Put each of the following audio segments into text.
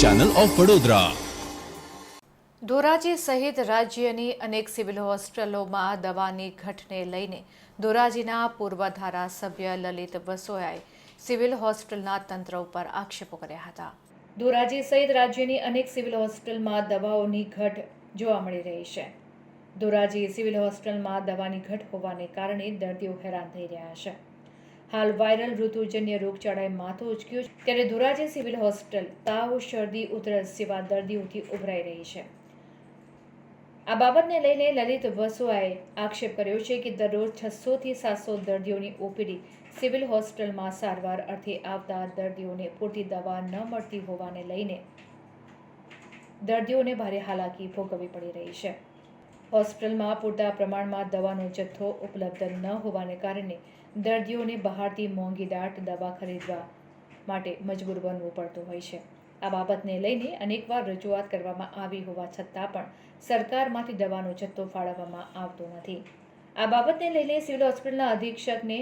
Channel of Vadodara Dhoraji સહિત રાજ્યની અનેક સિવિલ હોસ્પિટલોમાં દવાની ઘટને લઈને ધોરાજીના પૂર્વ ધારાસભ્ય લલિત વસોયાએ સિવિલ હોસ્પિટલના તંત્ર ઉપર આક્ષેપો કર્યા હતા. ધોરાજી સહિત રાજ્યની અનેક સિવિલ હોસ્પિટલમાં દવાઓની ઘટ જોવા મળી રહી છે. ધોરાજી સિવિલ હોસ્પિટલમાં દવાની ઘટ હોવાને કારણે દર્દીઓ હેરાન થઈ રહ્યા છે. હાલ વાયરલ ઋતુજન્ય રોગચાળાએ માથું ઉચક્યું છે. ત્યારે ધોરાજી સિવિલ હોસ્પિટલ તાવ, શરદી, ઉધરસ જેવા દર્દીઓથી ઉભરાઈ રહી છે. આ બાબતને લઈને લલિત વસુઆએ આક્ષેપ કર્યો છે કે દરરોજ છસોથી સાતસો દર્દીઓની ઓપીડી સિવિલ હોસ્પિટલમાં સારવાર અર્થે આવતા દર્દીઓને પૂરતી દવા ન મળતી હોવાને લઈને દર્દીઓને ભારે હાલાકી ભોગવવી પડી રહી છે. હોસ્પિટલમાં પૂરતા પ્રમાણમાં દવાનો જથ્થો ઉપલબ્ધ ન હોવાને કારણે દર્દીઓને બહારથી મોંઘી દાટ દવા ખરીદવા માટે મજબૂર બનવું પડતું હોય છે. આ બાબતને લઈને અનેકવાર રજૂઆત કરવામાં આવી હોવા છતાં પણ સરકારમાંથી દવાનો જથ્થો ફાળવવામાં આવતો નથી. આ બાબતને લઈને સિવિલ હોસ્પિટલના અધિક્ષકને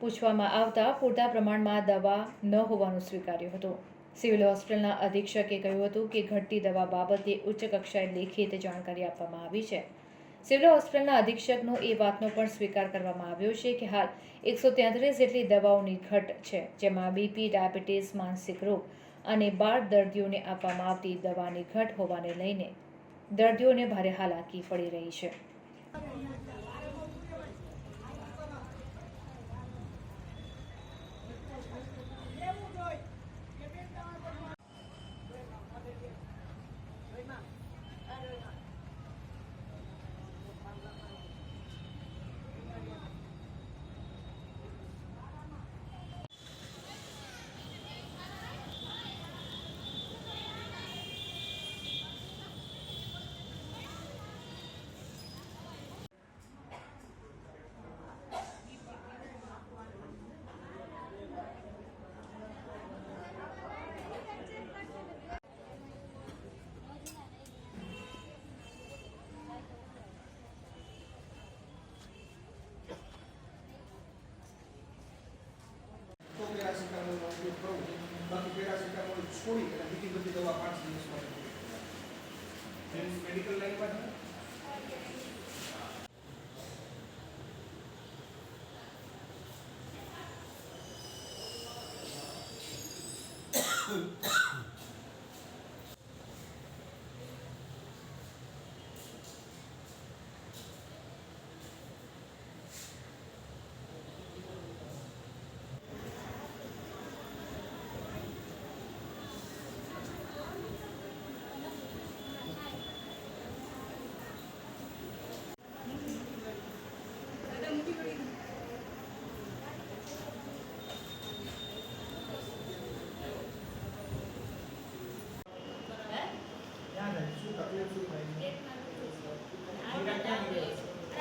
પૂછવામાં આવતા પૂરતા પ્રમાણમાં દવા ન હોવાનું સ્વીકાર્યું હતું. સિવિલ હોસ્પિટલના અધિક્ષકે કહ્યું હતું કે ઘટતી દવા બાબતે ઉચ્ચ કક્ષાએ લેખિત જાણકારી આપવામાં આવી છે. સિવિલ હોસ્પિટલના અધિક્ષકનો એ વાતનો પણ સ્વીકાર કરવામાં આવ્યો છે કે હાલ એકસો તેત્રીસ જેટલી દવાઓની ઘટ છે, જેમાં બીપી, ડાયાબિટીસ, માનસિક રોગ અને બાળ દર્દીઓને આપવામાં આવતી દવાની ઘટ હોવાને લઈને દર્દીઓને ભારે હાલાકી પડી રહી છે તો પેરાસિટામોલનો ઉપયોગ કરું બાકી પેરાસિટામોલ છોડી અને બીજી બધી દવા પાંચ દિવસ માટે મીન્સ મેડિકલ લાઈનમાં છે ક્યાં જાય શું તકલીફ શું થાય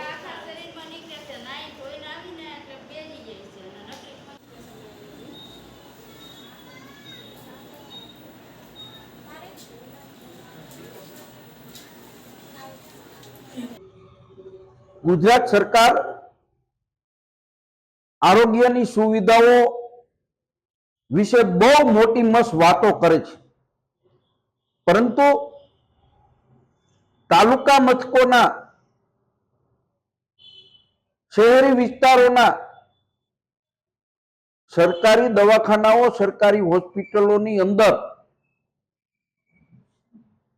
આખા શરીરમાં નીકળે છે નાઈ ધોઈને આવીને એટલે બેસી જાય છે અને નકલી ગુજરાત સરકાર આરોગ્યની સુવિધાઓ વિશે બહુ મોટી મસ્ત વાતો કરે છે. પરંતુ તાલુકા મથકોના શહેરી વિસ્તારોના સરકારી દવાખાનાઓ, સરકારી હોસ્પિટલોની અંદર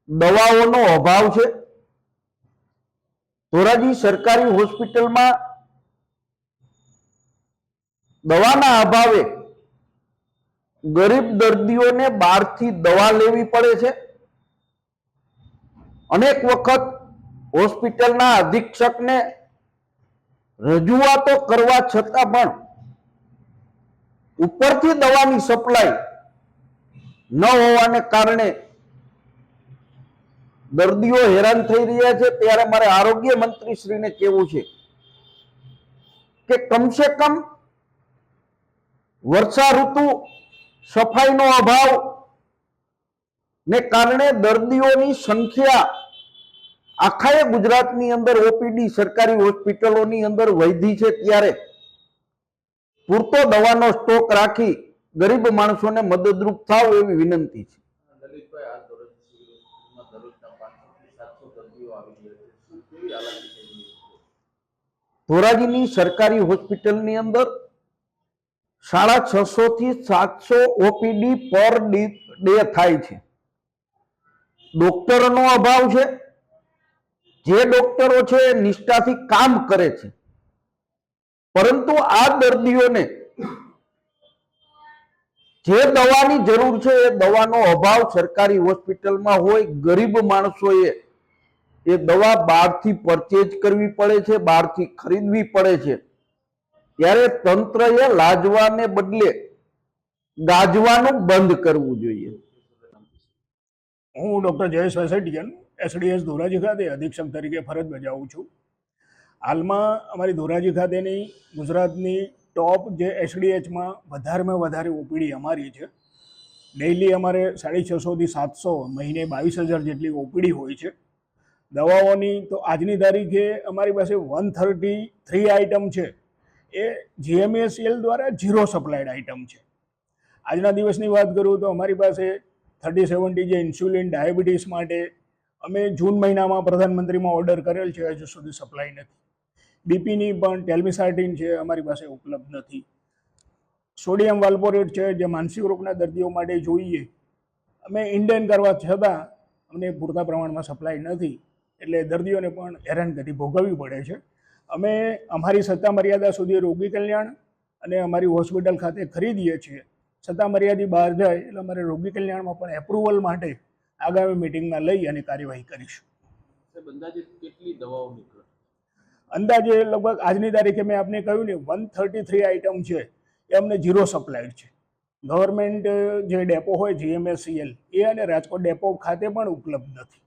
દવાઓનો અભાવ છે. ધોરાજી સરકારી હોસ્પિટલમાં દવાના અભાવે ગરીબ દર્દીઓને બહારથી દવા લેવી પડે છે. અનેક વખત હોસ્પિટલના અધિક્ષકને રજૂઆતો કરવા છતાં પણ ઉપરથી દવાની સપ્લાય ન હોવાને કારણે દર્દીઓ હેરાન થઈ રહ્યા છે, ત્યારે મારે આરોગ્ય મંત્રી શ્રીને કહેવું છે કે કમસે કમ વર્ષા ઋતુ સફાઈનો અભાવ ને કારણે દર્દીઓની સંખ્યા આખાએ ગુજરાતની અંદર ઓપીડી, સરકારી હોસ્પિટલોની અંદર વૈધી છે ત્યારે. પૂરતો દવાનો સ્ટોક રાખી ગરીબ માણસોને મદદરૂપ થાવ એવી વિનંતી છે. ધોરાજીની સરકારી હોસ્પિટલની અંદર સાડા છસો થી સાતસો ઓપીડી પર ડે થાય છે. ડોક્ટરોનો અભાવ છે. જે ડોક્ટરો છે નિષ્ઠાથી કામ કરે છે. પરંતુ આ દર્દીઓને જે દવાની જરૂર છે એ દવાનો અભાવ સરકારી હોસ્પિટલમાં હોય, ગરીબ માણસોએ એ દવા બહારથી પરચેજ કરવી પડે છે, બહારથી ખરીદવી પડે છે. ત્યારે તંત્રએ લાજવાને બદલે ગાજવાનું બંધ કરવું જોઈએ. હું ડૉક્ટર જયેશ વેસેટિયન એસડીએસ ધોરાજી ખાતે અધિક્ષક તરીકે ફરજ બજાવું છું. હાલમાં અમારી ધોરાજી ખાતેની ગુજરાતની ટોપ જે એસડીએચમાં વધારેમાં વધારે ઓપીડી અમારી છે. ડેઇલી અમારે સાડી છસોથી સાતસો, મહિને બાવીસ હજાર જેટલી ઓપીડી હોય છે. દવાઓની તો આજની તારીખે અમારી પાસે વન થર્ટી થ્રી આઇટમ છે. એ જીએમએસએલ દ્વારા ઝીરો સપ્લાયડ આઇટમ છે. આજના દિવસની વાત કરું તો અમારી પાસે થર્ટી સેવન્ટી જે ઇન્સ્યુલિન ડાયાબિટીસ માટે અમે જૂન મહિનામાં પ્રધાનમંત્રીમાં ઓર્ડર કરેલ છે, હજુ સુધી સપ્લાય નથી. બીપીની પણ ટેલ્મિસાર્ટિન છે, અમારી પાસે ઉપલબ્ધ નથી. સોડિયમ વાલ્પોરેટ છે, જે માનસિક રોગના દર્દીઓ માટે જોઈએ. અમે ઇન્ડેન કરવા છતાં અમને પૂરતા પ્રમાણમાં સપ્લાય નથી. એટલે દર્દીઓને પણ હેરાનગતિ ભોગવવી પડે છે. અમે અમારી સત્તા મર્યાદા સુધી રોગી કલ્યાણ અને અમારી હોસ્પિટલ ખાતે ખરીદીએ છીએ. સત્તા મર્યાદી બહાર જાય એટલે અમારે રોગી કલ્યાણમાં પણ એપ્રુવલ માટે આગામી મિટિંગમાં લઈ અને કાર્યવાહી કરીશું. અંદાજે કેટલી દવાઓ નીકળે? અંદાજે લગભગ આજની તારીખે મેં આપને કહ્યું ને વન થર્ટી થ્રી આઇટમ છે એ અમને ઝીરો સપ્લાયડ છે. ગવર્મેન્ટ જે ડેપો હોય જીએમએસસીએલ એ અને રાજકોટ ડેપો ખાતે પણ ઉપલબ્ધ નથી.